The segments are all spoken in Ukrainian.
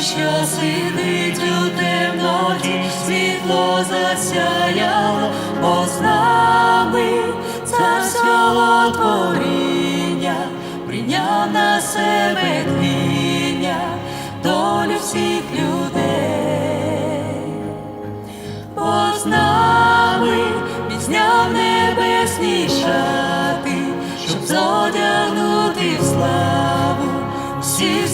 що сидить у темноті, світло засяяло, бо з нами цар всього творіння, прийняв на себе тління, долю всіх людей, бо з нами він небесні шати, щоб зодягнути в славу всіх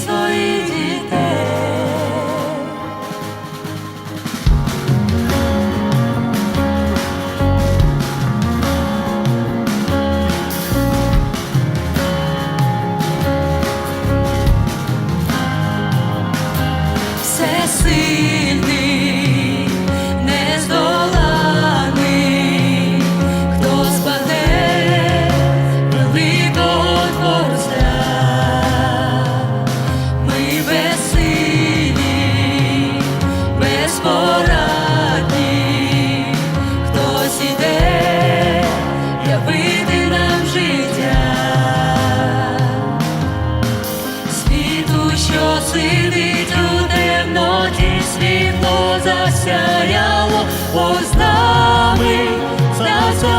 засяяло, бо з нами стався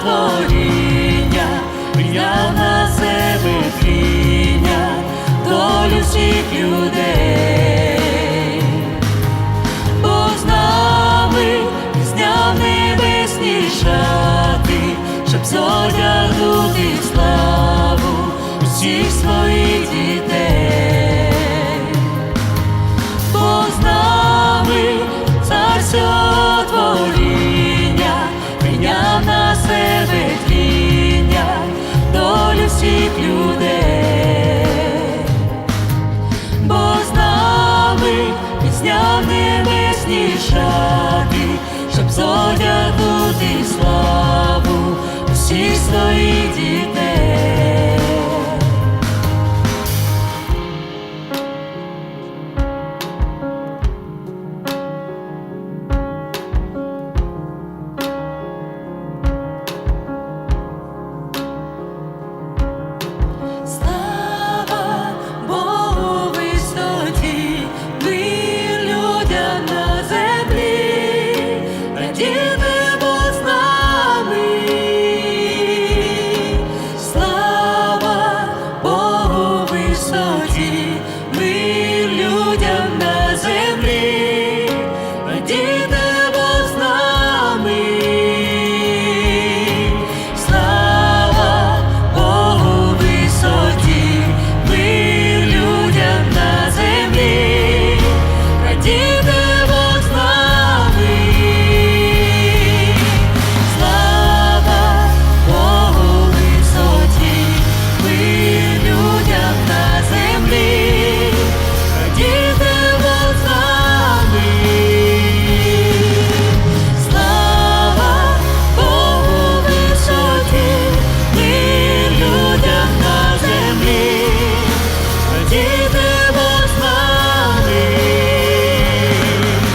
творіння, прийняв на себе тління, долю всіх людей, бо з нами зняв небесні шати, щоб зодягнути славу усіх своїх небесні шати, щоб зодягнути